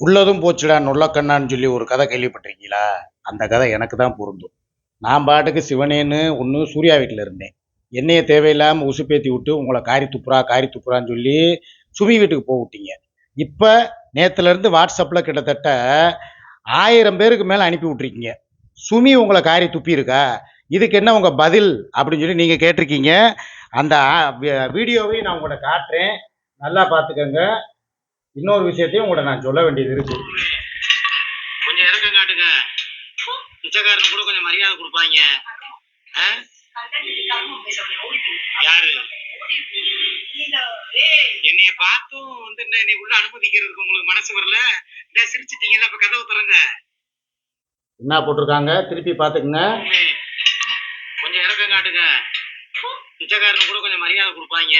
உள்ளதும் போச்சுடா நொல்லக்கண்ணான்னு சொல்லி ஒரு கதை கேள்விப்பட்டிருக்கீங்களா? அந்த கதை எனக்கு தான் பொருந்தும். நான் பாட்டுக்கு சிவனேன்னு ஒன்று சூர்யா வீட்டில் இருந்தேன். என்னைய தேவையில்லாமல் உசுப்பேத்தி விட்டு உங்களை காரி துப்புரா காரி துப்புரான்னு சொல்லி சுமி வீட்டுக்கு போக விட்டீங்க. இப்போ நேற்றுலேருந்து வாட்ஸ்அப்பில் கிட்டத்தட்ட ஆயிரம் பேருக்கு மேலே அனுப்பி விட்ருக்கீங்க சுமி உங்களை காரி துப்பியிருக்கா? இதுக்கு என்ன உங்கள் பதில்? அப்படின்னு சொல்லி நீங்கள் கேட்டிருக்கீங்க. அந்த வீடியோவையும் நான் உங்களை காட்டுறேன். நல்லா பார்த்துக்கோங்க. இன்னொரு விஷயத்தையும் உங்கள்ட்ட நான் சொல்ல வேண்டியது இருக்கு. கொஞ்சம் இறக்கம் காட்டுங்க. பிச்சைக்காரனு கூட கொஞ்சம் மரியாதை கொடுப்பாங்க? யாரு? என்னைய பார்த்தும் வந்து என்ன நீ உள்ள அனுமதிக்கிறதுக்கு உங்களுக்கு மனசு வரல? சிரிச்சிட்டீங்கல்ல? இப்ப கதவு திறங்க. என்ன போட்டிருக்காங்க? திருப்பி பார்த்துக்குங்க. கொஞ்சம் இறக்கம் காட்டுங்க. பிச்சைக்காரனு கூட கொஞ்சம் மரியாதை கொடுப்பாங்க.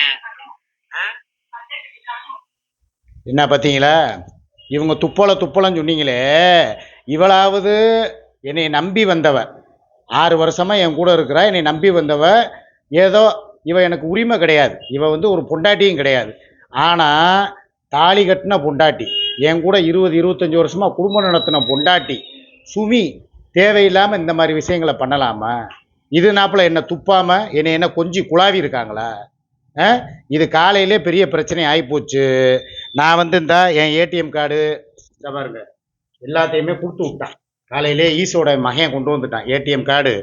ஆ? என்ன பார்த்தீங்களா? இவங்க துப்பலை துப்பலன்னு சொன்னீங்களே இவளாவது என்னை நம்பி வந்தவ. ஆறு வருஷமாக என் கூட இருக்கிறா என்னை நம்பி வந்தவ. ஏதோ இவ எனக்கு உரிமை கிடையாது. இவ வந்து ஒரு பொண்டாட்டியும் கிடையாது. ஆனால் தாலி கட்டின பொண்டாட்டி என் கூட இருபது இருபத்தஞ்சி வருஷமாக குடும்பம் நடத்தின பொண்டாட்டி சுமி தேவையில்லாமல் இந்த மாதிரி விஷயங்களை பண்ணலாமா? இது நாப்பில் என்னை துப்பாமல் என்னை என்ன கொஞ்சி குழாவி இருக்காங்களா? இது காலையிலே பெரிய பிரச்சனை ஆகிப்போச்சு நான் வந்து இந்த என் ஏடிஎம் கார்டு இந்த பாருங்க. எல்லாத்தையுமே கொடுத்து விட்டான். காலையிலே ஈஸோட மகன் கொண்டு வந்துட்டான் ஏடிஎம் கார்டு.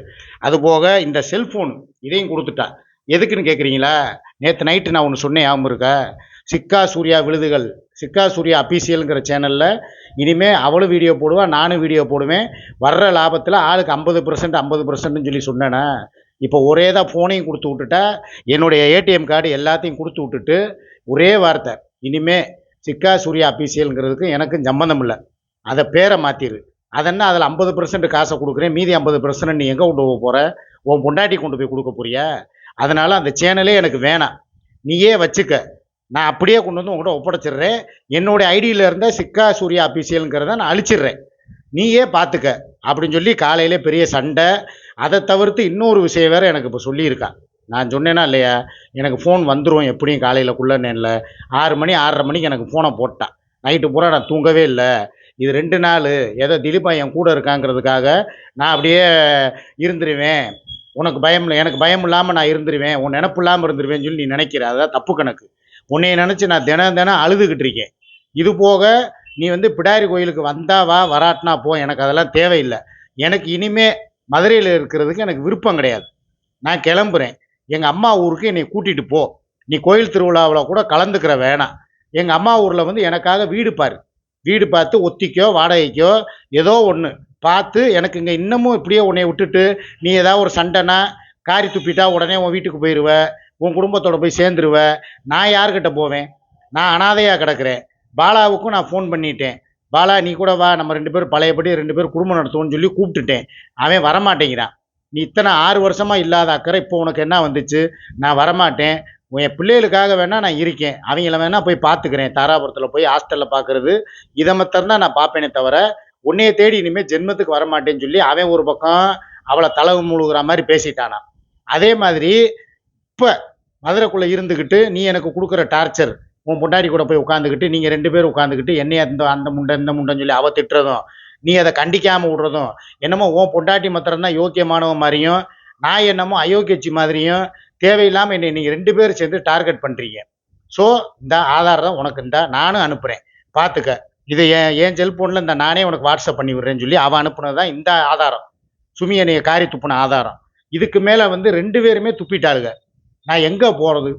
அது போக இந்த செல்ஃபோன் இதையும் கொடுத்துட்டான். எதுக்குன்னு கேட்குறீங்களா நேற்று நைட்டு நான் ஒன்று சொன்னேன் ஞாபகம் இருக்கா? சிக்கா சூர்யா விழுதுகள். சிக்கா சூர்யா அபிஷியலுங்கிற சேனலில் இனிமேல் அவளும் வீடியோ போடுவா நானும் வீடியோ போடுவேன். வர்ற லாபத்தில் ஆளுக்கு ஐம்பது பர்சன்ட் ஐம்பது பர்சன்ட்னு சொல்லி சொன்னேனே? இப்போ ஒரே தான் ஃபோனையும் கொடுத்து விட்டுட்டா என்னுடைய ஏடிஎம் கார்டு எல்லாத்தையும் கொடுத்து விட்டுட்டு ஒரே வார்த்தை இனிமே சிக்கா சூர்யா அபிஷியலுங்கிறதுக்கு எனக்கும் சம்மந்தம் இல்லை. அதை பேரை மாற்றிடு அதென்ன அதில் ஐம்பது பர்சன்ட் காசை கொடுக்குறேன் மீதி ஐம்பது பர்சன்ட் நீ எங்கே கொண்டு போக போகிற உன் பொண்டாட்டி கொண்டு போய் கொடுக்க போறியா? அதனால் அந்த சேனலே எனக்கு வேணாம். நீயே வச்சுக்க. நான் அப்படியே கொண்டு வந்து உங்கள்கிட்ட ஒப்படைச்சிடுறேன். என்னுடைய ஐடியில் இருந்த சிக்கா சூர்யா அபிஷியலுங்கிறத நான் அழிச்சிடுறேன். நீயே பார்த்துக்க. அப்படின்னு சொல்லி காலையிலே பெரிய சண்டை. அதை தவிர்த்து இன்னொரு விஷயம் வேறு எனக்கு இப்போ சொல்லியிருக்கா. நான் சொன்னேன்னா இல்லையா? எனக்கு ஃபோன் வந்துடும் எப்படியும் காலையிலக்குள்ள நேரில். ஆறு மணி ஆறரை மணிக்கு எனக்கு ஃபோனை போட்டான் நைட்டு பூரா நான் தூங்கவே இல்லை. இது ரெண்டு நாள். ஏதோ திலீபா என் கூட இருக்காங்கிறதுக்காக நான் அப்படியே இருந்துருவேன். உனக்கு பயம் இல்லை எனக்கு பயம் இல்லாமல் நான் இருந்துருவேன். உன் நினப்பு இல்லாமல் இருந்துருவேன்னு சொல்லி நீ நினைக்கிற. அதான் தப்பு கணக்கு. உன்னைய நினச்சி நான் தினம் தினம் அழுதுகிட்டு இருக்கேன். இது போக நீ வந்து பிடாரி கோயிலுக்கு வந்தா வா வராட்டினா போ எனக்கு அதெல்லாம் தேவையில்லை. எனக்கு இனிமே மதுரையில் இருக்கிறதுக்கு எனக்கு விருப்பம் கிடையாது. நான் கிளம்புறேன். எங்கள் அம்மா ஊருக்கு என்னை கூட்டிகிட்டு போ. நீ கோயில் திருவிழாவில் கூட கலந்துக்கிற வேணாம். எங்கள் அம்மா ஊரில் வந்து எனக்காக வீடு பாரு. வீடு பார்த்து ஒத்திக்கோ வாடகைக்கோ ஏதோ ஒன்று பார்த்து எனக்கு இங்கே இன்னமும் இப்படியே உன்னை விட்டுட்டு நீ ஏதாவது ஒரு சண்டைனா காரி துப்பிட்டா உடனே உன் வீட்டுக்கு போயிடுவ உன் குடும்பத்தோட போய் சேர்ந்துருவ. நான் யார்கிட்ட போவேன்? நான் அனாதையாக கிடக்கிறேன். பாலாவுக்கும் நான் ஃபோன் பண்ணிட்டேன். பாலா நீ கூட வா நம்ம ரெண்டு பேரும் பழையபடி ரெண்டு பேரும் குடும்பம் நடத்துவோம்னு சொல்லி கூப்பிட்டுட்டேன். அவன் வரமாட்டேங்கிறான். நீ இத்தனை ஆறு வருஷமாக இல்லாத அக்கறை இப்போ உனக்கு என்ன வந்துச்சு? நான் வரமாட்டேன். என் பிள்ளைகளுக்காக வேணால் நான் இருக்கேன். அவங்கள வேணால் போய் பார்த்துக்கிறேன். தாராபுரத்தில் போய் ஹாஸ்டலில் பார்க்குறது இதை மாத்திரம் தான் நான் பார்ப்பேனே தவிர உன்னைய தேடி இனிமேல் ஜென்மத்துக்கு வரமாட்டேன்னு சொல்லி அவன் ஒரு பக்கம் அவளை தலை முழுகிற மாதிரி பேசிட்டானா. அதே மாதிரி இப்போ மதுரைக்குள்ளே இருந்துக்கிட்டு நீ எனக்கு கொடுக்குற டார்ச்சர் உன் பொண்டாட்டி கூட போய் உட்காந்துக்கிட்டு நீங்கள் ரெண்டு பேரும் உட்காந்துக்கிட்டு என்னைய அந்த அந்த முண்டை இந்த முண்டைன்னு சொல்லி அவ திட்டுறதும் நீ அதை கண்டிக்காமல் விடுறதும் என்னமோ உன் பொண்டாட்டி மாத்திரம்தான் யோக்கியமானவன் மாதிரியும் நான் என்னமோ அயோக்கியச்சி மாதிரியும் தேவையில்லாமல் என்னை நீங்கள் ரெண்டு பேரும் சேர்ந்து டார்கெட் பண்ணுறீங்க ஸோ இந்த ஆதாரம் தான் உனக்கு இந்த நானும் அனுப்புகிறேன் பார்த்துக்க இது என் என் செல்ஃபோனில் இந்த நானே உனக்கு வாட்ஸ்அப் பண்ணி விடுறேன்னு சொல்லி அவன் அனுப்புனது தான் இந்த ஆதாரம். சுமி என்னைய காரி துப்புன ஆதாரம். இதுக்கு மேலே வந்து ரெண்டு பேருமே துப்பிட்டாளுங்க. நான் எங்கே போகிறது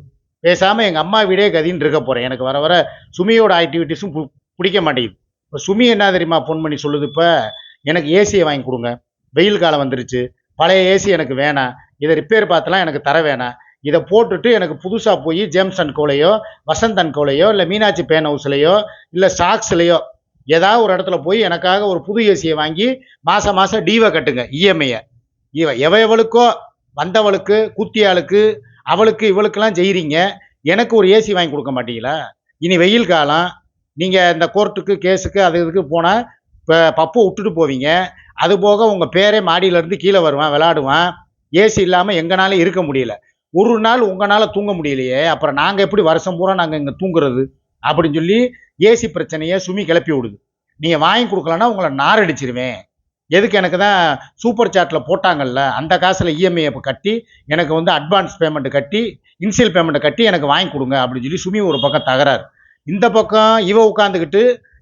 பேசாமல் எங்கள் அம்மா வீடே கதின்னு இருக்க போகிறேன் எனக்கு வர வர சுமியோட ஆக்டிவிட்டீஸும் பு- பிடிக்க மாட்டேங்குது. இப்போ சுமி என்ன தெரியுமா ஃபோன் பண்ணி சொல்லுது? இப்போ எனக்கு ஏசியை வாங்கி கொடுங்க. வெயில் காலம் வந்துருச்சு. பழைய ஏசி எனக்கு வேணாம். இதை ரிப்பேர் பார்த்துலாம் எனக்கு தர வேணாம். இதை போட்டுட்டு எனக்கு புதுசாக போய் ஜேம்ஸ் அண்ட் கோலையோ வசந்த் அண்ட் கோலையோ இல்லை மீனாட்சி பேன் ஹவுஸ்லையோ இல்லை சாக்ஸ்லையோ ஏதாவது ஒரு இடத்துல போய் எனக்காக ஒரு புது ஏசியை வாங்கி மாதம் மாதம் டீவை கட்டுங்க. இஎம்ஐயை இவ எவ எவளுக்கோ வந்தவளுக்கு குத்தியாளுக்கு அவளுக்கு இவளுக்கெல்லாம் செய்கிறீங்க எனக்கு ஒரு ஏசி வாங்கி கொடுக்க மாட்டீங்களா? இனி வெயில் காலம் நீங்கள் இந்த கோர்ட்டுக்கு கேஸுக்கு அது இதுக்கு போனால் இப்போ பப்பு விட்டுட்டு போவீங்க. அது போக உங்கள் பேரே மாடியிலேருந்து கீழே வருவான் விளாடுவான். ஏசி இல்லாமல் எங்கனாலும் இருக்க முடியல. ஒரு நாள் உங்களால் தூங்க முடியலையே அப்புறம் நாங்கள் எப்படி வருஷம் பூரா நாங்கள் இங்கே தூங்குறது? அப்படின்னு சொல்லி ஏசி பிரச்சனையை சுமி கிளப்பி விடுது. நீங்கள் வாங்கி கொடுக்கலன்னா உங்களை நார் அடிச்சிருவேன் எதுக்கு எனக்கு தான் சூப்பர் சாட்டில் போட்டாங்கல்ல அந்த காசில் இஎம்ஐயை இப்போ கட்டி எனக்கு வந்து அட்வான்ஸ் பேமெண்ட் கட்டி இன்சியல் பேமெண்ட்டை கட்டி எனக்கு வாங்கி கொடுங்க அப்படின்னு சொல்லி சுமி ஒரு பக்கம் தகராறு. இந்த பக்கம் இவ உட்காந்துக்கிட்டு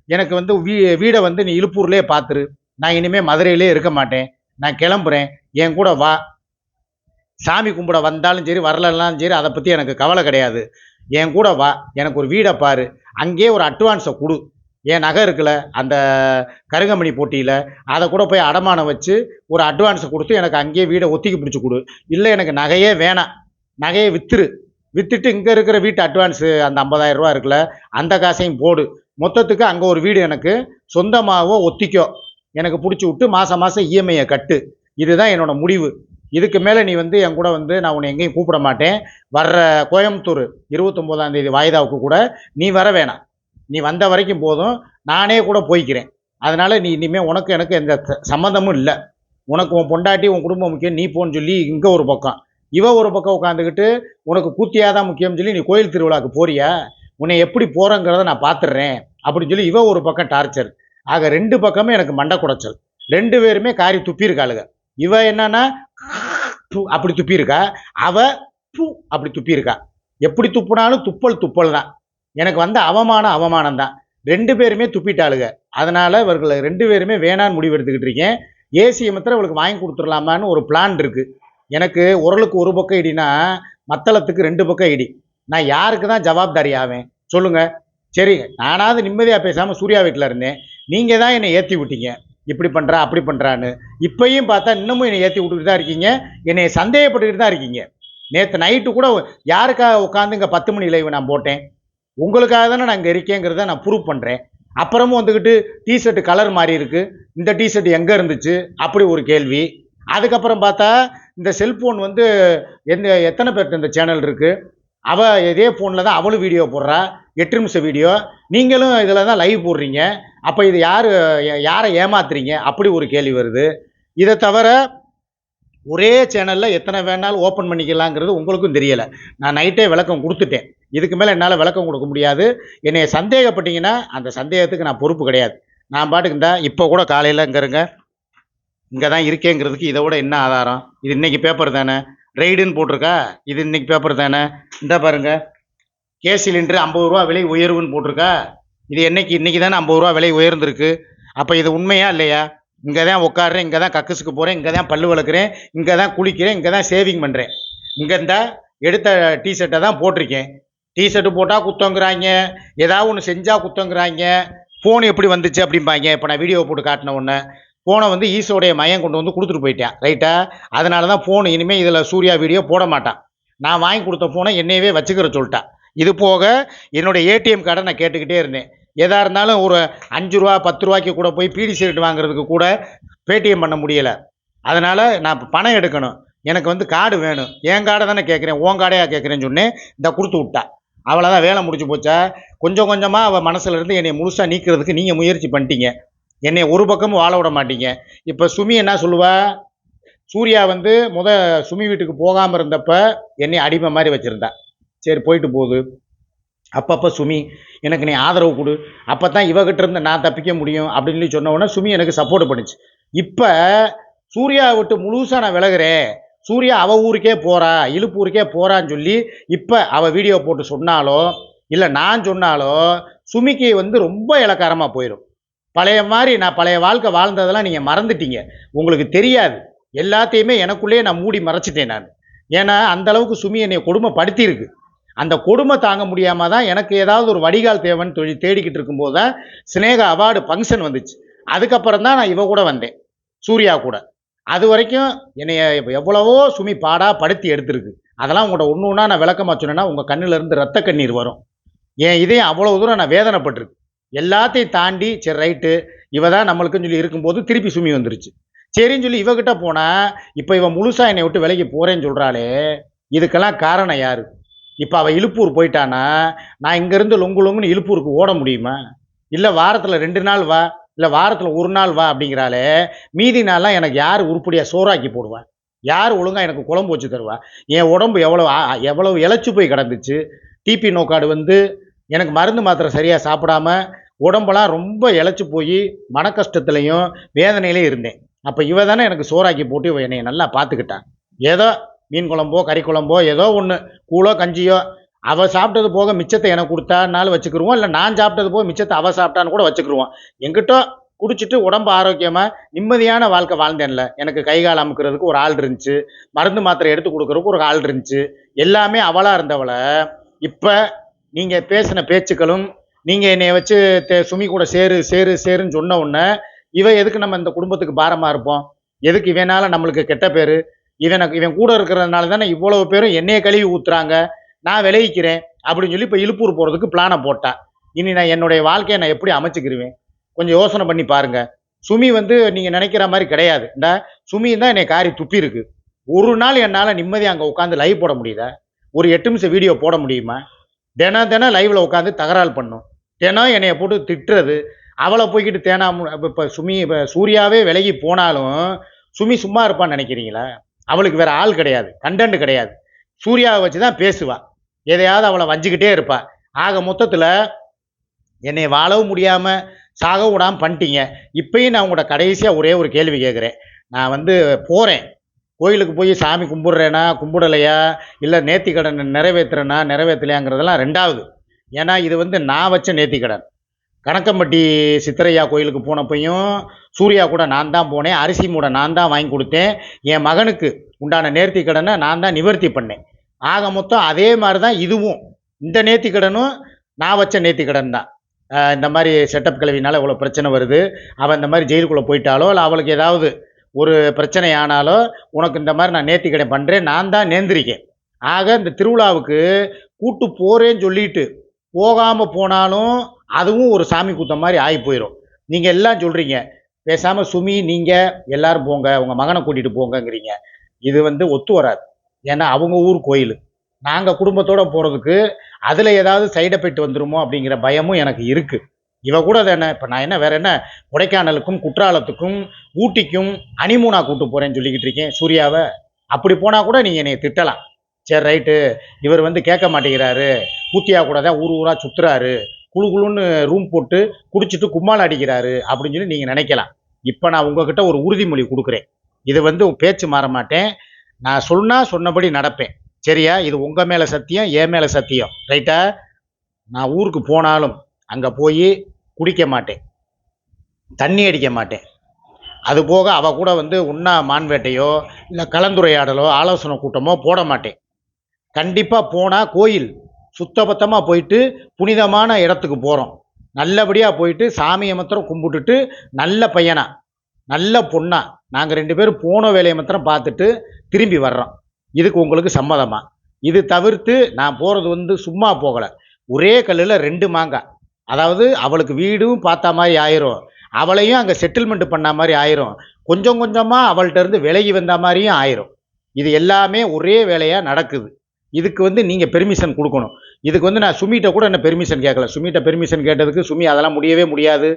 எனக்கு வந்து வீ வீடை வந்து நீ இழுப்பூர்லேயே பார்த்துரு நான் இனிமேல் மதுரையிலே இருக்க மாட்டேன். நான் கிளம்புறேன். என் கூட வா. சாமி கும்பிட வந்தாலும் சரி வரலனாலும் சரி அதை பற்றி எனக்கு கவலை கிடையாது. என் கூட வா. எனக்கு ஒரு வீடை பாரு. அங்கேயே ஒரு அட்வான்ஸை கொடு. என் நகை இருக்குல்ல? அந்த கருங்கமணி போட்டியில் அதை கூட போய் அடமானம் வச்சு ஒரு அட்வான்ஸை கொடுத்து எனக்கு அங்கேயே வீடை ஒத்திக்கி பிடிச்சி கொடு. இல்லை எனக்கு நகையே வேணாம். நகையை வித்துரு. வித்துட்டு இங்கே இருக்கிற வீட்டு அட்வான்ஸு அந்த 50000 ரூபா இருக்குல்ல அந்த காசையும் போடு. மொத்தத்துக்கு அங்கே ஒரு வீடு எனக்கு சொந்தமாகவோ ஒத்திக்கோ. எனக்கு பிடிச்சி விட்டு மாதம் மாதம் இஎம்ஐயை கட்டு. இதுதான் என்னோடய முடிவு. இதுக்கு மேலே நீ வந்து என் கூட வந்து நான் உன்னை எங்கேயும் கூப்பிட மாட்டேன். வர்ற கோயம்புத்தூர் இருபத்தொம்போதாம் தேதி வாய்தாவுக்கு கூட நீ வர வேணாம். நீ வந்த வரைக்கும் போதும். நானே கூட போய்க்கிறேன். அதனால் நீ இனிமேல் உனக்கு எனக்கு எந்த சம்மந்தமும் இல்லை. உனக்கு உன் பொண்டாட்டி உன் குடும்பம் முக்கியம் நீ போன்னு சொல்லி இங்கே ஒரு பக்கம். இவ ஒரு பக்கம் உட்காந்துக்கிட்டு உனக்கு கூத்தியாதான் முக்கியம்னு சொல்லி நீ கோயில் திருவிழாவுக்கு போறியா? உன்னை எப்படி போகிறங்கிறத நான் பார்த்துடுறேன் அப்படின்னு சொல்லி இவ ஒரு பக்கம் டார்ச்சர். ஆக ரெண்டு பக்கமும் எனக்கு மண்டை குடைச்சல். ரெண்டு பேருமே காரி துப்பியிருக்காளுங்க இவ என்னன்னா அப்படி துப்பியிருக்கா. அவ பூ அப்படி துப்பியிருக்கா. எப்படி துப்புனாலும் துப்பல் துப்பல் தான் எனக்கு வந்த அவமானம் அவமானம் தான் ரெண்டு பேருமே துப்பிட்டாளுங்க. அதனால் இவர்களை ரெண்டு பேருமே வேணான்னு முடிவு எடுத்துக்கிட்டு இருக்கேன். ஏசி மத்திர இவளுக்கு வாங்கி கொடுத்துடலாமான்னு ஒரு பிளான் இருக்குது எனக்கு உரலுக்கு ஒரு பக்கம் இடினா மத்தளத்துக்கு ரெண்டு பக்கம் இடி. நான் யாருக்கு தான் ஜவாப்தாரி ஆவேன் சொல்லுங்கள் சரி நானாவது நிம்மதியாக பேசாமல் சூர்யா வீட்டில் இருந்தேன். நீங்கள் தான் என்னை ஏற்றி விட்டீங்க. இப்படி பண்ணுறா அப்படி பண்ணுறான்னு இப்பையும் பார்த்தா இன்னமும் என்னை ஏற்றி விட்டுக்கிட்டு தான் இருக்கீங்க. என்னை சந்தேகப்பட்டுக்கிட்டு தான் இருக்கீங்க. நேற்று நைட்டு கூட யாருக்காக உட்காந்து இங்கே பத்து மணி லைவ் நான் போட்டேன்? உங்களுக்காக தானே நான் இங்கே இருக்கேங்கிறத நான் ப்ரூவ் பண்ணுறேன் அப்புறமும் வந்துக்கிட்டு டிஷர்ட் கலர் மாறி இருக்குது இந்த டிஷர்ட் எங்கே இருந்துச்சு? அப்படி ஒரு கேள்வி. அதுக்கப்புறம் பார்த்தா இந்த செல்ஃபோன் வந்து எந்த எத்தனை பேர்கிட்ட இந்த சேனல் இருக்குது அவள் இதே ஃபோனில் தான் அவளும் வீடியோ போடுறா. எட்டு நிமிஷம் வீடியோ நீங்களும் இதில் தான் லைவ் போடுறீங்க. அப்போ இது யார் யாரை ஏமாத்துறீங்க? அப்படி ஒரு கேள்வி வருது. இதை தவிர ஒரே சேனலில் எத்தனை வேணாலும் ஓப்பன் பண்ணிக்கலாங்கிறது உங்களுக்கும் தெரியலை. நான் நைட்டே விளக்கம் கொடுத்துட்டேன். இதுக்கு மேலே என்னால் விளக்கம் கொடுக்க முடியாது. என்னை சந்தேகப்பட்டீங்கன்னா அந்த சந்தேகத்துக்கு நான் பொறுப்பு கிடையாது. நான் பாட்டுக்கு இருந்தா இப்போ கூட காலையில் இங்கே இருங்க. இங்கே தான் இருக்கேங்கிறதுக்கு இதை விட என்ன ஆதாரம்? இது இன்னைக்கு பேப்பர் தானே? ரெய்டுன்னு போட்டிருக்கா? இது இன்னைக்கு பேப்பர் தானே? இந்த பாருங்க. கேஸ் சிலிண்டர் ஐம்பது ரூபா விலை உயர்வுன்னு போட்டிருக்கா? இது என்னைக்கு இன்னைக்கு தானே ஐம்பது ரூபா விலை உயர்ந்திருக்கு. அப்போ இது உண்மையா இல்லையா? இங்கே தான் உட்காடுறேன் இங்கே தான் கக்கஸுக்கு போகிறேன் இங்கே தான் பல்லு வளர்க்குறேன் இங்கே தான் குளிக்கிறேன் இங்கே தான் சேவிங் பண்ணுறேன் இங்கே இருந்தால் எடுத்த டிஷர்ட்டை தான் போட்டிருக்கேன். டிஷர்ட்டு போட்டால் குத்தங்கிறாங்க ஏதாவது ஒன்று செஞ்சால் குத்தங்கிறாங்க. ஃபோன் எப்படி வந்துச்சு அப்படிம்பாங்க. இப்போ நான் வீடியோ போட்டு காட்டின ஒன்று ஃபோனை வந்து ஈஸோடைய மையம் கொண்டு வந்து கொடுத்துட்டு போயிட்டேன் ரைட்டா அதனால தான் ஃபோன் இனிமேல் இதில் சூர்யா வீடியோ போட மாட்டான். நான் வாங்கி கொடுத்த ஃபோனை என்னையவே வச்சுக்கிற சொல்லிட்டான். இது போக என்னுடைய ஏடிஎம் கார்டை நான் கேட்டுக்கிட்டே இருந்தேன். எதாக இருந்தாலும் ஒரு அஞ்சு ரூபா பத்து ரூபாய்க்கு கூட போய் பீடி சிகரெட் வாங்குறதுக்கு கூட பேடிஎம் பண்ண முடியலை. அதனால் நான் பணம் எடுக்கணும். எனக்கு வந்து கார்டு வேணும். என் கார்டை தானே கேட்குறேன். உன் கார்டையாக கேட்குறேன்னு சொன்னேன். இந்த கொடுத்து விட்டா. அவ்வளோதான் வேலை முடிஞ்சு போச்சா? கொஞ்சம் கொஞ்சமாக அவள் மனசில் இருந்து என்னை முழுசாக நீக்கிறதுக்கு நீங்கள் முயற்சி பண்ணிட்டீங்க. என்னை ஒரு பக்கமும் வாழ விட மாட்டீங்க. இப்போ சுமி என்ன சொல்லுவா? சூர்யா வந்து முத சுமி வீட்டுக்கு போகாமல் இருந்தப்ப என்னை அடிமை மாதிரி வச்சுருந்தா. சரி போயிட்டு போகுது. அப்பப்போ சுமி எனக்கு நீ ஆதரவு கொடு. அப்போ தான் இவகிட்ட இருந்து நான் தப்பிக்க முடியும் அப்படின்னு சொல்லி சொன்ன உடனே சுமி எனக்கு சப்போர்ட் பண்ணுச்சு. இப்போ சூர்யா விட்டு முழுசாக நான் விலகுறேன். சூர்யா அவ ஊருக்கே போகிறா இழுப்பு ஊருக்கே சொல்லி இப்போ அவள் வீடியோ போட்டு சொன்னாலோ இல்லை நான் சொன்னாலோ சுமிக்கு வந்து ரொம்ப இலக்காரமாக போயிடும் பழைய மாதிரி நான் பழைய வாழ்க்கை வாழ்ந்ததெல்லாம் நீங்கள் மறந்துட்டீங்க. உங்களுக்கு தெரியாது. எல்லாத்தையுமே எனக்குள்ளேயே நான் மூடி மறைச்சிட்டேன் நான். ஏன்னா அந்த அளவுக்கு சுமி என்னை கொடுமைப்படுத்தியிருக்கு. அந்த கொடுமை தாங்க முடியாமல் தான் எனக்கு ஏதாவது ஒரு வடிகால் தேவைன்னு தொழில் தேடிக்கிட்டு இருக்கும்போது தான் ஸ்னேகா அவார்டு ஃபங்க்ஷன் வந்துச்சு. அதுக்கப்புறம் தான் நான் இவ கூட வந்தேன். சூர்யா கூட. அது வரைக்கும் என்னைய எவ்வளவோ சுமி பாடா படுத்தி எடுத்திருக்கு. அதெல்லாம் உங்கள்கிட்ட ஒன்று ஒன்றா நான் விளக்கமாக சொன்னேன்னா உங்கள் கண்ணுல இருந்து ரத்த கண்ணீர் வரும். என் இதையும் அவ்வளோ தூரம் நான் வேதனைப்பட்டிருக்கு. எல்லாத்தையும் தாண்டி சரி ரைட்டு இவ தான் நம்மளுக்குன்னு சொல்லி இருக்கும்போது திருப்பி சுமி வந்துருச்சு. சரின்னு சொல்லி இவகிட்ட போனால் இப்போ இவன் முழுசாக என்னை விட்டு விலைக்கு போகிறேன்னு சொல்கிறாளே இதுக்கெல்லாம் காரணம் யாரு? இப்போ அவள் இழுப்பூர் போயிட்டானா நான் இங்கேருந்து லொங்கு லொங்குன்னு இழுப்பூருக்கு ஓட முடியுமா? இல்லை வாரத்தில் ரெண்டு நாள் வா இல்லை வாரத்தில் ஒரு நாள் வா அப்படிங்கிறாலே மீதி நாளாக எனக்கு யார் உருப்படியாக சோறாக்கி போடுவா? யார் ஒழுங்காக எனக்கு குழம்பு வச்சு தருவா? என் உடம்பு எவ்வளோ ஆ- எவ்வளவு இழைச்சி போய் கிடந்துச்சு? டிபி நோக்காடு வந்து எனக்கு மருந்து மாத்திரை சரியாக சாப்பிடாம உடம்பெல்லாம் ரொம்ப இழைச்சி போய் மன கஷ்டத்துலையும் வேதனையிலையும் இருந்தேன். அப்போ இவ தானே எனக்கு சோறாக்கி போட்டு இவ என்னை நல்லா பார்த்துக்கிட்டான் ஏதோ மீன் குழம்போ கறி குழம்போ ஏதோ ஒன்று கூழோ கஞ்சியோ அவள் சாப்பிட்டது போக மிச்சத்தை எனக்கு கொடுத்தானாலும் வச்சுக்கிருவோம். இல்லை நான் சாப்பிட்டது போக மிச்சத்தை அவள் சாப்பிட்டான்னு கூட வச்சுக்கிருவோம். எங்கிட்ட குடிச்சிட்டு உடம்பு ஆரோக்கியமாக நிம்மதியான வாழ்க்கை வாழ்ந்தேன்ல. எனக்கு கை கால் அமுக்கிறதுக்கு ஒரு ஆள் இருந்துச்சு. மருந்து மாத்திரை எடுத்து கொடுக்குறதுக்கு ஒரு ஆள் இருந்துச்சு. எல்லாமே அவளாக இருந்தவளை. இப்போ நீங்கள் பேசின பேச்சுக்களும் நீங்கள் என்னை வச்சு தே- சுமி கூட சேரு சேரு சேருன்னு சொன்ன உடனே இவன் எதுக்கு நம்ம இந்த குடும்பத்துக்கு பாரமாக இருப்போம்? எதுக்கு இவனால் நம்மளுக்கு கெட்ட பேர்? இவனுக்கு இவன் கூட இருக்கிறதுனால தானே இவ்வளவு பேரும் என்னைய கழுவி ஊத்துறாங்க. நான் விளைவிக்கிறேன் அப்படின்னு சொல்லி இப்போ இழுப்பூர் போகிறதுக்கு பிளானை போட்டான் இனி நான் என்னுடைய வாழ்க்கையை நான் எப்படி அமைச்சுக்கிருவேன்? கொஞ்சம் யோசனை பண்ணி பாருங்க. சுமி வந்து நீங்கள் நினைக்கிற மாதிரி கிடையாது. இந்த சுமி தான் என்னை காரி துப்பி இருக்கு ஒரு நாள் என்னால் நிம்மதியாக அங்கே உட்காந்து லைவ் போட முடியுதா? ஒரு எட்டு நிமிஷம் வீடியோ போட முடியுமா? தினம் தினம் லைவில் உட்காந்து தகராறு பண்ணும். தினம் என்னைய போட்டு திட்டுறது. அவளை போய்கிட்டு தேனா இப்போ சுமி இப்போ சூர்யாவே விலகி போனாலும் சுமி சும்மா இருப்பான்னு நினைக்கிறீங்களா? அவளுக்கு வேற ஆள் கிடையாது கண்டென்ட் கிடையாது. சூர்யாவை வச்சு தான் பேசுவா. எதையாவது அவளை வஞ்சிக்கிட்டே இருப்பா. ஆக மொத்தத்தில் என்னை வாழவும் முடியாமல் சாக விடாமல் பண்ணிட்டீங்க. இப்பயும் நான் உங்களோட கடைசியாக ஒரே ஒரு கேள்வி கேட்குறேன். நான் வந்து போகிறேன் கோயிலுக்கு போய் சாமி கும்பிட்றேனா கும்பிடலையா? இல்லை நேர்த்திக்கடன் நிறைவேற்றுறேனா நிறைவேற்றலையாங்கிறதெல்லாம் ரெண்டாவது. ஏன்னா இது வந்து நான் வச்ச நேர்த்திக்கடன். கணக்கம்பட்டி சித்தரையா கோயிலுக்கு போனப்பையும் சூர்யா கூட நான் தான் போனேன். அரிசி மூடை நான் தான் வாங்கி கொடுத்தேன். என் மகனுக்கு உண்டான நேர்த்திக்கடனை நான் தான் நிவர்த்தி பண்ணேன். ஆக மொத்தம் அதே மாதிரி தான் இதுவும். இந்த நேர்த்திக்கடனும் நான் வச்ச நேர்த்திக்கடன் தான். இந்த மாதிரி செட்டப் கிளவினால இவ்வளோ பிரச்சனை வருது. அவள் இந்த மாதிரி ஜெயிலுக்குள்ளே போயிட்டாலோ இல்லை அவளுக்கு ஏதாவது ஒரு பிரச்சனை ஆனாலோ உனக்கு இந்த மாதிரி நான் நேர்த்திக்கடன் பண்ணுறேன் நான் தான் நேர்ந்திருக்கேன். ஆக இந்த திருவிழாவுக்கு கூட்டு போகிறேன்னு சொல்லிட்டு போகாமல் போனாலும் அதுவும் ஒரு சாமி கூட்டம் மாதிரி ஆகி போயிடும் நீங்கள் எல்லாம் சொல்கிறீங்க பேசாமல் சுமி நீங்கள் எல்லாரும் போங்க உங்கள் மகனை கூட்டிகிட்டு போங்கங்கிறீங்க. இது வந்து ஒத்து வராது. ஏன்னா அவங்க ஊர் கோயில். நாங்கள் குடும்பத்தோடு போகிறதுக்கு அதில் ஏதாவது சைடு எஃபெக்ட் வந்துருமோ அப்படிங்கிற பயமும் எனக்கு இருக்குது இவ கூட தானே இப்போ நான் என்ன வேற என்ன கொடைக்கானலுக்கும் குற்றாலத்துக்கும் ஊட்டிக்கும் அனிமூனா கூட்டு போகிறேன்னு சொல்லிக்கிட்டு இருக்கேன். சூர்யாவை அப்படி போனால் கூட நீங்கள் என்னை திட்டலாம். சரி ரைட்டு இவர் வந்து கேட்க மாட்டேங்கிறாரு. கூத்தியா கூட தான் ஊர் ஊராக சுற்றுறாரு குழு குழுன்னு ரூம் போட்டு குடிச்சிட்டு கும்மால் அடிக்கிறாரு அப்படின்னு சொல்லி நீங்கள் நினைக்கலாம். இப்போ நான் உங்ககிட்ட ஒரு உறுதிமொழி கொடுக்குறேன். இது வந்து பேச்சு மாற மாட்டேன். நான் சொன்னால் சொன்னபடி நடப்பேன். சரியா? இது உங்கள் மேலே சத்தியம் என் மேலே சத்தியம். ரைட்டா நான் ஊருக்கு போனாலும் அங்கே போய் குடிக்க மாட்டேன். தண்ணி அடிக்க மாட்டேன். அது போக அவ கூட வந்து உண்ணா மான்வேட்டையோ இல்லை கலந்துரையாடலோ ஆலோசனை கூட்டமோ போட மாட்டேன். கண்டிப்பாக போனால் கோயில் சுத்தபத்தமாக போயிட்டு புனிதமான இடத்துக்கு போகிறோம் நல்லபடியாக போயிட்டு சாமியை மாத்திரம் கும்பிட்டுட்டு நல்ல பையனா நல்ல பொண்ணா நாங்கள் ரெண்டு பேரும் போன வேலையை மாத்திரம் பார்த்துட்டு திரும்பி வர்றோம். இதுக்கு உங்களுக்கு சம்மதமா? இது தவிர்த்து நான் போகிறது வந்து சும்மா போகலை. ஒரே கல்லில் ரெண்டு மாங்காய். அதாவது அவளுக்கு வீடும் பார்த்த மாதிரி ஆயிரும். அவளையும் அங்கே செட்டில்மெண்ட் பண்ண மாதிரி ஆயிரும். கொஞ்சம் கொஞ்சமாக அவள்கிட்ட இருந்து விலகி வந்த மாதிரியும் ஆயிரும். இது எல்லாமே ஒரே வேலையாக நடக்குது. இதுக்கு வந்து நீங்கள் பெர்மிஷன் கொடுக்கணும். இதுக்கு வந்து நான் சுமிகிட்ட கூட என்ன பெர்மிஷன் கேட்கல. சுமிகிட்ட பெர்மிஷன் கேட்டதுக்கு சுமி அதெல்லாம் முடியவே முடியாது.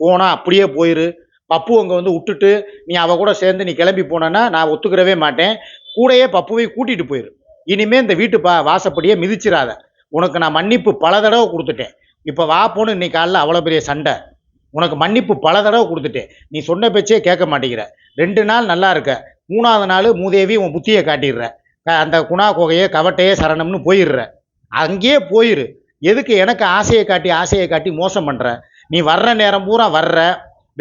போனால் அப்படியே போயிரு. பப்பு அங்கே வந்து விட்டுட்டு நீ அவ கூட சேர்ந்து நீ கிளம்பி போனேன்னா நான் ஒத்துக்கிறவே மாட்டேன். கூடயே பப்புவை கூட்டிகிட்டு போயிரு. இனிமேல் இந்த வீட்டு பா வாசப்படியே மிதிச்சிடாத உனக்கு நான் மன்னிப்பு பல தடவை கொடுத்துட்டேன். இப்போ வா போன்னு இன்னைக்கு காலைல அவ்வளோ பெரிய சண்டை. உனக்கு மன்னிப்பு பல தடவை கொடுத்துட்டேன். நீ சொன்ன பேச்சே கேட்க மாட்டேங்கிற. ரெண்டு நாள் நல்லா இருக்க. மூணாவது நாள் மூதேவி உன் புத்தியை காட்டிடுற. அந்த குணா குகையே கவட்டையே சரணம்னு போயிடுற. அங்கேயே போயிரு. எதுக்கு எனக்கு ஆசையை காட்டி ஆசையை காட்டி மோசம் பண்ணுற நீ வர்ற நேரம் பூரா வர்ற.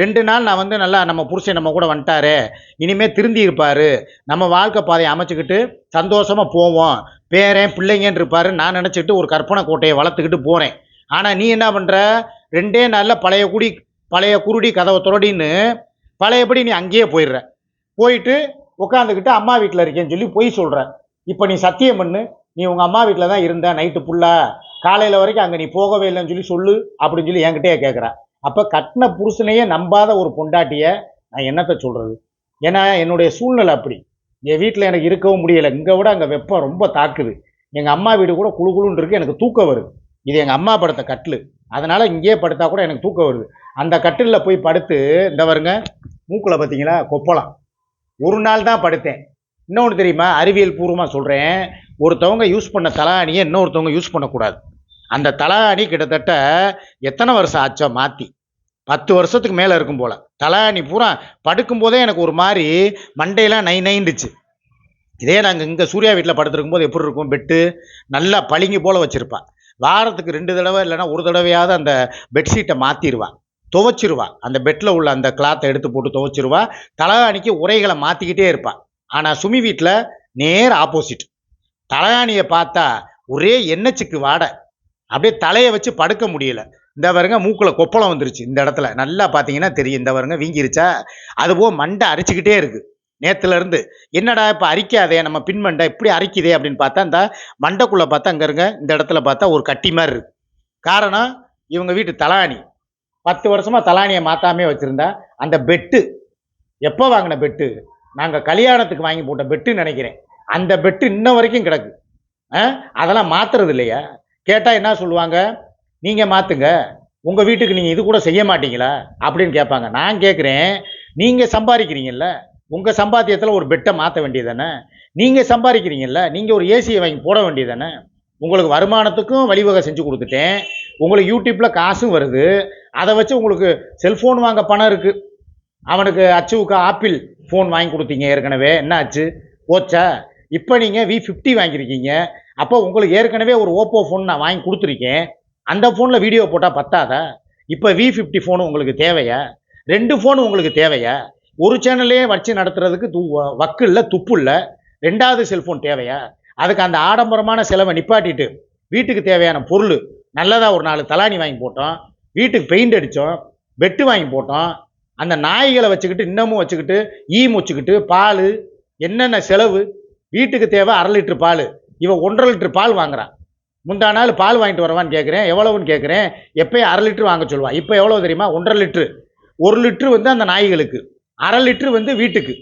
ரெண்டு நாள் நான் வந்து நல்லா நம்ம புருஷன் நம்ம கூட வந்துட்டாரு. இனிமேல் திருந்தி இருப்பார். நம்ம வாழ்க்கை பாதையை அமைச்சுக்கிட்டு சந்தோஷமாக போவோம். பேரன் பிள்ளைங்கன்னு இருப்பாரு நான் நினச்சிட்டு ஒரு கற்பனை கோட்டையை வளர்த்துக்கிட்டு போகிறேன் ஆனால் நீ என்ன பண்ணுற ரெண்டே நாளில் பழைய குடி பழைய குருடி கதவை துரடின்னு பழையபடி நீ அங்கேயே போயிடுற. போயிட்டு உட்காந்துக்கிட்டு அம்மா வீட்டில் இருக்கேன்னு சொல்லி பொய் சொல்கிற இப்போ நீ சத்தியம் பண்ணு. நீ உங்கள் அம்மா வீட்டில் தான் இருந்த நைட்டு ஃபுல்லாக காலையில் வரைக்கும் அங்கே நீ போகவே இல்லைன்னு சொல்லி சொல்லு அப்படின்னு சொல்லி என்கிட்டயே கேட்குற அப்போ கட்டின புருஷனையே நம்பாத ஒரு பொண்டாட்டியை நான் என்னத்தை சொல்கிறது ஏன்னா என்னுடைய சூழ்நிலை அப்படி. என் வீட்டில் எனக்கு இருக்கவும் முடியலை. இங்கே விட அங்கே வெப்பம் ரொம்ப தாக்குது. எங்கள் அம்மா வீடு கூட குளு குளுன்னு இருக்கு எனக்கு தூக்கம் வருது. இது எங்கள் அம்மா படுத்த கட்டில். அதனால் இங்கேயே படுத்தா கூட எனக்கு தூக்கம் வருது. அந்த கட்டிலில் போய் படுத்து இந்த வருங்க மூக்கில் பார்த்தீங்களா கொப்பளம். ஒரு நாள் தான் படுத்தேன். இன்னொன்று தெரியுமா? அறிவியல் பூர்வமாக சொல்கிறேன் ஒருத்தவங்க யூஸ் பண்ண தலானியை இன்னொருத்தவங்க யூஸ் பண்ணக்கூடாது. அந்த தலாணி கிட்டத்தட்ட எத்தனை வருஷம் ஆச்சோ மாற்றி பத்து வருஷத்துக்கு மேலே இருக்கும் போல். தலாணி பூரா படுக்கும்போதே எனக்கு ஒரு மாதிரி மண்டையெல்லாம் நை நைண்டுச்சு இதே நாங்கள் இங்கே சூர்யா வீட்டில் படுத்துருக்கும் போது எப்படி இருக்கும்? பெட்டு நல்லா பளிங்கு போல் வச்சுருப்பாள் வாரத்துக்கு ரெண்டு தடவை இல்லைன்னா ஒரு தடவையாவது அந்த பெட்ஷீட்டை மாற்றிடுவா துவைச்சிருவா. அந்த பெட்டில் உள்ள அந்த கிளாத்தை எடுத்து போட்டு துவைச்சிருவா. தலகாணிக்கு உரைகளை மாற்றிக்கிட்டே இருப்பாள் ஆனால் சுமி வீட்டில் நேர் ஆப்போசிட் தலையாணியை பார்த்தா ஒரே எண்ணெய்ச்சிக்கு வாடை. அப்படியே தலையை வச்சு படுக்க முடியல. இந்த வருங்க மூக்கில் கொப்பளம் வந்துருச்சு இந்த இடத்துல. நல்லா பார்த்தீங்கன்னா தெரியும். இந்த வருங்க வீங்கிருச்சா? அதுபோக மண்டை அரிச்சுக்கிட்டே இருக்குது நேற்றுலேருந்து என்னடா இப்போ அரிக்காதே? நம்ம பின் மண்டை இப்படி அரிக்குதே? அப்படின்னு பார்த்தா இந்த மண்டைக்குள்ளே பார்த்தா அங்கே இருங்க இந்த இடத்துல பார்த்தா ஒரு கட்டி மாதிரி இருக்குது காரணம் இவங்க வீட்டு தலாணி பத்து வருஷமாக தலாணியை மாற்றாமே வச்சுருந்தா அந்த பெட்டு எப்போ வாங்கின பெட்டு? நாங்கள் கல்யாணத்துக்கு வாங்கி போட்ட பெட்டுன்னு நினைக்கிறேன். அந்த பெட்டு இன்ன வரைக்கும் கிடக்கு. ஆ? அதெல்லாம் மாத்துறது இல்லையா? கேட்டால் என்ன சொல்லுவாங்க? நீங்கள் மாற்றுங்க உங்கள் வீட்டுக்கு நீங்கள் இது கூட செய்ய மாட்டீங்களா? அப்படின்னு கேட்பாங்க. நான் கேட்குறேன் நீங்கள் சம்பாதிக்கிறீங்கல்ல? உங்கள் சம்பாத்தியத்தில் ஒரு பெட்டை மாற்ற வேண்டியதானே நீங்கள் சம்பாதிக்கிறீங்கல்ல? நீங்கள் ஒரு ஏசியை வாங்கி போட வேண்டியதானே உங்களுக்கு வருமானத்துக்கும் வழிவகை செஞ்சு கொடுத்துட்டேன். உங்களுக்கு யூடியூப்பில் காசும் வருது. அதை வச்சு உங்களுக்கு செல்ஃபோன் வாங்க பணம் இருக்குது அவனுக்கு அச்சுவுக்கு ஆப்பிள் ஃபோன் வாங்கி கொடுத்தீங்க ஏற்கனவே. என்ன ஆச்சு போச்சா? இப்போ நீங்கள் வி ஃபிஃப்டி வாங்கியிருக்கீங்க. அப்போ உங்களுக்கு ஏற்கனவே ஒரு ஓப்போ ஃபோன் நான் வாங்கி கொடுத்துருக்கேன். அந்த ஃபோனில் வீடியோ போட்டால் பத்தாதா? இப்போ வி ஃபிஃப்டி ஃபோனு உங்களுக்கு தேவையா? ரெண்டு ஃபோனு உங்களுக்கு தேவையா? ஒரு சேனல்லே வச்சு நடத்துறதுக்கு து வக்கு இல்லை துப்பு இல்லை. ரெண்டாவது செல்ஃபோன் தேவையா? அதுக்கு அந்த ஆடம்பரமான செலவை நிப்பாட்டிட்டு வீட்டுக்கு தேவையான பொருள் நல்லதாக ஒரு நாலு தலாணி வாங்கி போட்டோம். வீட்டுக்கு பெயிண்ட் அடித்தோம் பெட்டு வாங்கி போட்டோம். அந்த நாய்களை வச்சுக்கிட்டு இன்னமும் வச்சுக்கிட்டு ஈ முச்சுக்கிட்டு பால் என்னென்ன செலவு வீட்டுக்கு தேவை அரை லிட்டர் பால். இவன் ஒன்றரை லிட்டர் பால் வாங்குறான். முந்தா நாள் பால் வாங்கிட்டு வரவான்னு கேட்குறேன் எவ்வளவுன்னு கேட்குறேன் எப்போயும் அரை லிட்டர் வாங்க சொல்லுவான் இப்போ எவ்வளோ தெரியுமா? ஒன்றரை லிட்ரு ஒரு லிட்ரு வந்து அந்த நாய்களுக்கு. அரை லிட்ரு வந்து வீட்டுக்கு.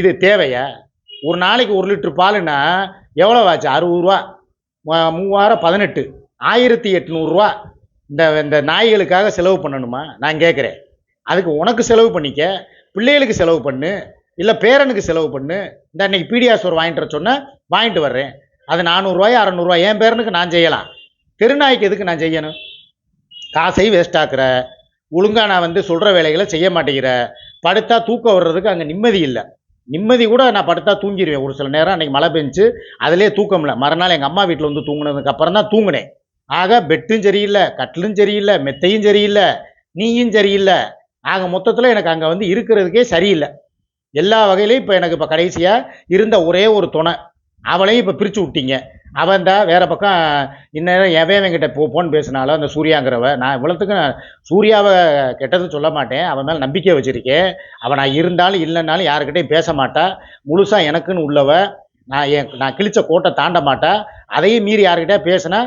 இது தேவையா? ஒரு நாளைக்கு ஒரு லிட்ரு பாலுன்னா எவ்வளோ ஆச்சு? அறுபது ரூபா. மூவாயிரம் பதினெட்டு. ஆயிரத்தி எட்நூறுரூவா இந்த இந்த நாய்களுக்காக செலவு பண்ணணுமா? நான் கேட்குறேன் அதுக்கு உனக்கு செலவு பண்ணிக்க பிள்ளைகளுக்கு செலவு பண்ணு இல்லை பேரனுக்கு செலவு பண்ணு. இந்த அன்னைக்கு பீடியாசோர் வாங்கிட்டு வர சொன்ன வாங்கிட்டு வர்றேன். அது நானூறுரூவாய் அறநூறுவா என் பேரனுக்கு நான் செய்யலாம். தெருநாய்க்கு எதுக்கு நான் செய்யணும்? காசை வேஸ்ட் ஆக்குற. ஒழுங்காக நான் வந்து சொல்கிற வேலைகளை செய்ய மாட்டேங்கிற. படுத்தா தூக்கம் வர்றதுக்கு அங்கே நிம்மதி இல்லை. நிம்மதி கூட நான் படுத்தா தூங்கிடுவேன் ஒரு சில நேரம் அன்றைக்கி மழை பெஞ்சு அதிலே தூக்கம் இல்லை. மறுநாள் எங்கள் அம்மா வீட்டில் வந்து தூங்கினதுக்கு அப்புறம் தான் தூங்கினேன். ஆக பெட்டும் சரியில்லை கட்டிலும் சரியில்லை மெத்தையும் சரியில்லை நீயும் சரியில்லை. ஆக மொத்தத்தில் எனக்கு அங்கே வந்து இருக்கிறதுக்கே சரியில்லை. எல்லா வகையிலையும் இப்போ எனக்கு இப்போ கடைசியாக இருந்த ஒரே ஒரு துணை. அவளையும் இப்போ பிரித்து விட்டீங்க. அவன் தான் வேறு பக்கம் இன்னும் எவன் என்கிட்ட போ போன்னு பேசினாலும் அந்த சூர்யாங்கிறவ நான் இவ்வளோத்துக்கு நான் சூர்யாவை கெட்டது சொல்ல மாட்டேன். அவன் மேலே நம்பிக்கை வச்சுருக்கேன். அவன் நான் இருந்தாலும் இல்லைன்னாலும் யாருக்கிட்டையும் பேச மாட்டா. முழுசாக எனக்குன்னு உள்ளவ நான் என் நான் கிழிச்ச கோட்டை தாண்ட மாட்டா. அதையும் மீறி யாருக்கிட்டே பேசினா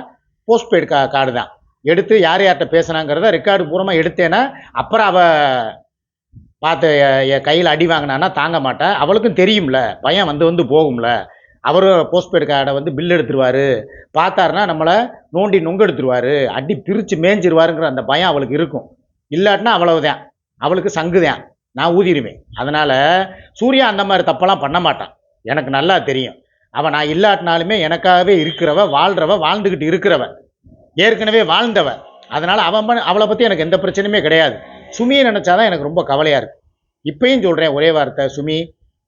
போஸ்ட்பெய்டு கா கார்டு தான். எடுத்து யார் யார்கிட்ட பேசுனாங்கிறத ரெக்கார்டு பூரமாக எடுத்தேன்னா அப்புறம் அவ பார்த்து என் கையில் அடி வாங்கினான்னா தாங்க மாட்டேன் அவளுக்கும் தெரியும்ல பையன் வந்து வந்து போகும்ல. அவரும் போஸ்ட்பெய்டு கார்டை வந்து பில் எடுத்துருவார். பார்த்தாருன்னா நம்மளை நோண்டி நொங்கு அடி பிரித்து மேய்ஞ்சிருவாருங்கிற அந்த பயம் அவளுக்கு இருக்கும். இல்லாட்டினா அவ்வளவுதான். அவளுக்கு சங்குதான். நான் ஊதிடுவேன். அதனால் சூர்யா அந்த மாதிரி தப்பெல்லாம் பண்ண மாட்டான். எனக்கு நல்லா தெரியும். அவன் நான் இல்லாட்டினாலுமே எனக்காகவே இருக்கிறவ வாழ்கிறவ வாழ்ந்துக்கிட்டு இருக்கிறவ ஏற்கனவே வாழ்ந்தவ. அதனால் அவன் அவளை பற்றி எனக்கு எந்த பிரச்சனையுமே கிடையாது. சுமியை நினச்சாதான் எனக்கு ரொம்ப கவலையாக இருக்கு. இப்பயும் சொல்கிறேன் ஒரே வார்த்தை சுமி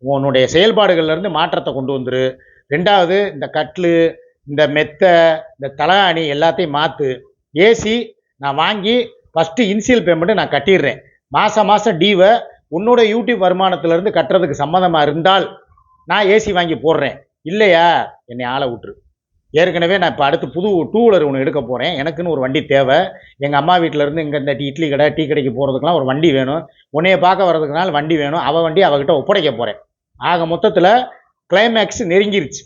உன்னுடைய செயல்பாடுகள்லேருந்து மாற்றத்தை கொண்டு வந்துரு. ரெண்டாவது இந்த கட்லு இந்த மெத்தை இந்த தலாணி எல்லாத்தையும் மாற்று ஏசி நான் வாங்கி ஃபஸ்ட்டு இன்சியல் பேமெண்ட்டு நான் கட்டிடுறேன். மாதம் மாதம் டீவை உன்னோட யூடியூப் வருமானத்திலேருந்து கட்டுறதுக்கு சம்மந்தமாக இருந்தால் நான் ஏசி வாங்கி போடுறேன். இல்லையா? என்னை ஆளை விட்டுரு. ஏற்கனவே நான் இப்போ அடுத்து புது டூ வீலர் ஒன்று எடுக்க போகிறேன் எனக்குன்னு ஒரு வண்டி தேவை. எங்கள் அம்மா வீட்டிலேருந்து இங்கே இந்த டீ- இட்லி கடை டீ கடைக்கு போகிறதுக்கெலாம் ஒரு வண்டி வேணும். உன்னைய பார்க்க வர்றதுக்குனால வண்டி வேணும். அவள் வண்டி அவகிட்ட ஒப்படைக்க போகிறேன் ஆக மொத்தத்தில் கிளைமேக்ஸ் நெருங்கிருச்சு.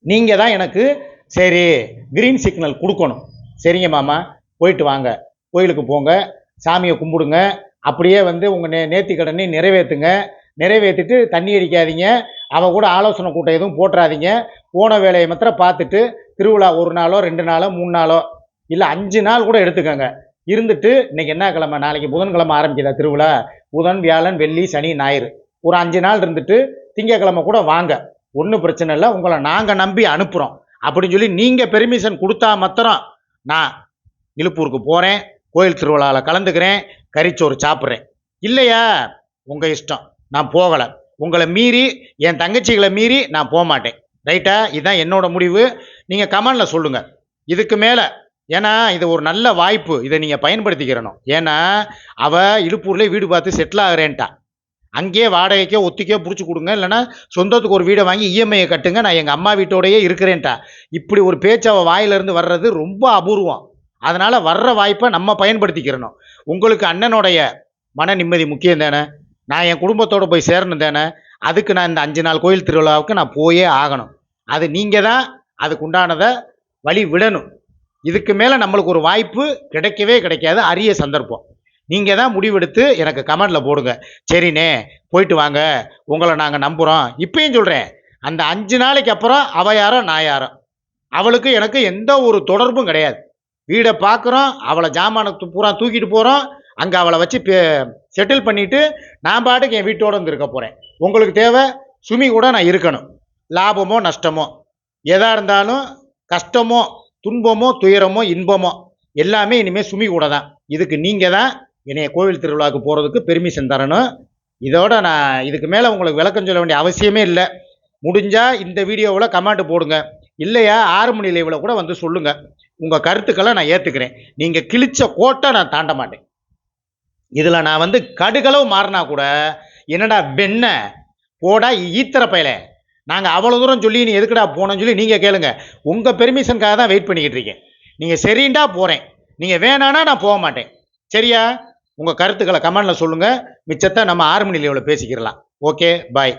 நீங்கள் தான் எனக்கு சரி கிரீன் சிக்னல் கொடுக்கணும். சரிங்க மாமா. போயிட்டு வாங்க. கோயிலுக்கு போங்க. சாமியை கும்பிடுங்க. அப்படியே வந்து உங்கள் நே நேர்த்தி கடனை நிறைவேற்றுங்க நிறைவேற்றிட்டு தண்ணி அடிக்காதீங்க. அவள் கூட ஆலோசனை கூட்டம் எதுவும் போட்டுறாதீங்க. போன வேலையை மாத்திரம் பார்த்துட்டு திருவிழா ஒரு நாளோ ரெண்டு நாளோ மூணு நாளோ இல்லை அஞ்சு நாள் கூட எடுத்துக்கோங்க. இருந்துட்டு இன்னைக்கு என்ன கிழமை? நாளைக்கு புதன்கிழமை ஆரம்பிக்குதா திருவிழா? புதன் வியாழன் வெள்ளி சனி ஞாயிறு. ஒரு அஞ்சு நாள் இருந்துட்டு திங்கக்கிழமை கூட வாங்க. ஒன்றும் பிரச்சனை இல்லை. உங்களை நாங்கள் நம்பி அனுப்புகிறோம் அப்படின்னு சொல்லி நீங்கள் பெர்மிஷன் கொடுத்தா மாத்திரம் நான் இழுப்பூருக்கு போகிறேன் கோயில் திருவிழாவில் கலந்துக்கிறேன் கறிச்சோறு சாப்பிட்றேன். இல்லையா? உங்கள் இஷ்டம். நான் போகலை. உங்களை மீறி என் தங்கச்சிகளை மீறி நான் போக மாட்டேன் ரைட்டா இதுதான் என்னோட முடிவு. நீங்கள் கமெண்டில் சொல்லுங்கள் இதுக்கு மேலே. ஏன்னா இது ஒரு நல்ல வாய்ப்பு. இதை நீங்கள் பயன்படுத்திக்கிறணும். ஏன்னா அவள் இழுப்பூர்லேயே வீடு பார்த்து செட்டில் ஆகிறேன்ட்டா. அங்கேயே வாடகைக்கோ ஒத்திக்கோ பிடிச்சி கொடுங்க. இல்லைன்னா சொந்தத்துக்கு ஒரு வீடை வாங்கி இஎம்ஐயை கட்டுங்க. நான் எங்கள் அம்மா வீட்டோடயே இருக்கிறேன்ட்டா. இப்படி ஒரு பேச்சு அவள் வாயிலிருந்து வர்றது ரொம்ப அபூர்வம். அதனால் வர்ற வாய்ப்பை நம்ம பயன்படுத்திக்கிறணும். உங்களுக்கு அண்ணனுடைய மன நிம்மதி முக்கியம் தானே? நான் என் குடும்பத்தோடு போய் சேரணும் தானே? அதுக்கு நான் இந்த அஞ்சு நாள் கோயில் திருவிழாவுக்கு நான் போயே ஆகணும். அது நீங்கள் தான் அதுக்கு உண்டானதை வழி விடணும். இதுக்கு மேலே நம்மளுக்கு ஒரு வாய்ப்பு கிடைக்கவே கிடைக்காது. அரிய சந்தர்ப்பம். நீங்கள் தான் முடிவெடுத்து எனக்கு கமெண்டில் போடுங்க. சரிண்ணே போயிட்டு வாங்க. உங்களை நாங்கள் நம்புகிறோம் இப்பயும் சொல்கிறேன் அந்த அஞ்சு நாளைக்கு அப்புறம் அவ யாரோ நான் யாரோ. அவளுக்கு எனக்கு எந்த ஒரு தொடர்பும் கிடையாது. வீடை பார்க்குறோம் அவளை ஜாமானத்து பூரா தூக்கிட்டு போகிறோம் அங்கே அவளை வச்சு செட்டில் பண்ணிவிட்டு நான் பாட்டுக்கு என் வீட்டோடு வந்து இருக்க போகிறேன் உங்களுக்கு தேவை சுமி கூட நான் இருக்கணும். லாபமோ நஷ்டமோ? எதாக இருந்தாலும் கஷ்டமோ துன்பமோ துயரமோ இன்பமோ எல்லாமே இனிமேல் சுமி கூட தான் இதுக்கு நீங்கள் தான் என்னைய கோவில் திருவிழாவுக்கு போகிறதுக்கு பெர்மிஷன் தரணும். இதோட நான் இதுக்கு மேலே உங்களுக்கு விளக்கம் சொல்ல வேண்டிய அவசியமே இல்லை. முடிஞ்சால் இந்த வீடியோவில் கமெண்ட் போடுங்க. இல்லையா ஆறு மணி லைவில் கூட வந்து சொல்லுங்கள் உங்கள் கருத்துக்களை நான் ஏற்றுக்கிறேன் நீங்கள் கிழிச்ச கோட்டை நான் தாண்ட மாட்டேன். இதில் நான் வந்து கடுகளவு மாறினா கூட என்னடா வெண்ண போடா ஈத்திர பயலை. நாங்கள் அவ்வளோ தூரம் சொல்லி நீ எதுக்குடா போனோம்னு சொல்லி நீங்கள் கேளுங்க. உங்கள் பெர்மிஷனுக்காக தான் வெயிட் பண்ணிக்கிட்டு இருக்கேன். நீங்கள் சரிண்டா போகிறேன் நீங்கள் வேணான்னா நான் போக மாட்டேன். சரியா? உங்கள் கருத்துக்களை கமெண்டில் சொல்லுங்கள் மிச்சத்தை நம்ம ஆறு மணி லெவலில் பேசிக்கிறலாம். Okay bye